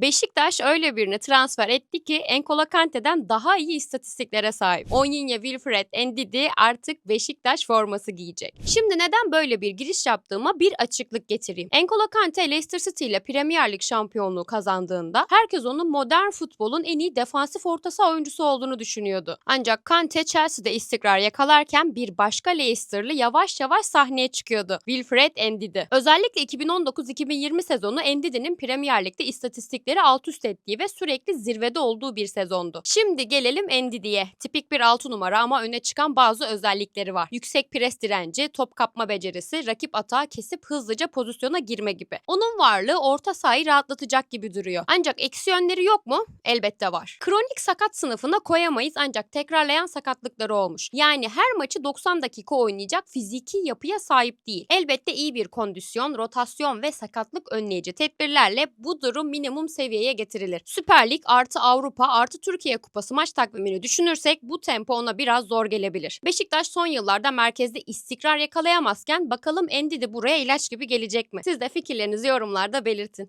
Beşiktaş öyle birini transfer etti ki Enkola Kante'den daha iyi istatistiklere sahip. Onyinye Wilfred Ndidi artık Beşiktaş forması giyecek. Şimdi neden böyle bir giriş yaptığıma bir açıklık getireyim. Enkola Kante Leicester City ile Premier Lig şampiyonluğu kazandığında herkes onun modern futbolun en iyi defansif orta saha oyuncusu olduğunu düşünüyordu. Ancak Kante Chelsea'de istikrar yakalarken bir başka Leicester'lı yavaş yavaş sahneye çıkıyordu. Wilfred Ndidi. Özellikle 2019-2020 sezonu Ndidi'nin Premier Lig'de istatistikleri alt üst ettiği ve sürekli zirvede olduğu bir sezondu. Şimdi gelelim Ndidi'ye. Tipik bir 6 numara ama öne çıkan bazı özellikleri var. Yüksek pres direnci, top kapma becerisi, rakip atağı kesip hızlıca pozisyona girme gibi. Onun varlığı orta sahayı rahatlatacak gibi duruyor. Ancak eksi yönleri yok mu? Elbette var. Kronik sakat sınıfına koyamayız ancak tekrarlayan sakatlıkları olmuş. Yani her maçı 90 dakika oynayacak fiziki yapıya sahip değil. Elbette iyi bir kondisyon, rotasyon ve sakatlık önleyici tedbirlerle bu durum minimum seviyeye getirilir. Süper Lig artı Avrupa artı Türkiye Kupası maç takvimini düşünürsek bu tempo ona biraz zor gelebilir. Beşiktaş son yıllarda merkezde istikrar yakalayamazken bakalım Endi de buraya ilaç gibi gelecek mi? Siz de fikirlerinizi yorumlarda belirtin.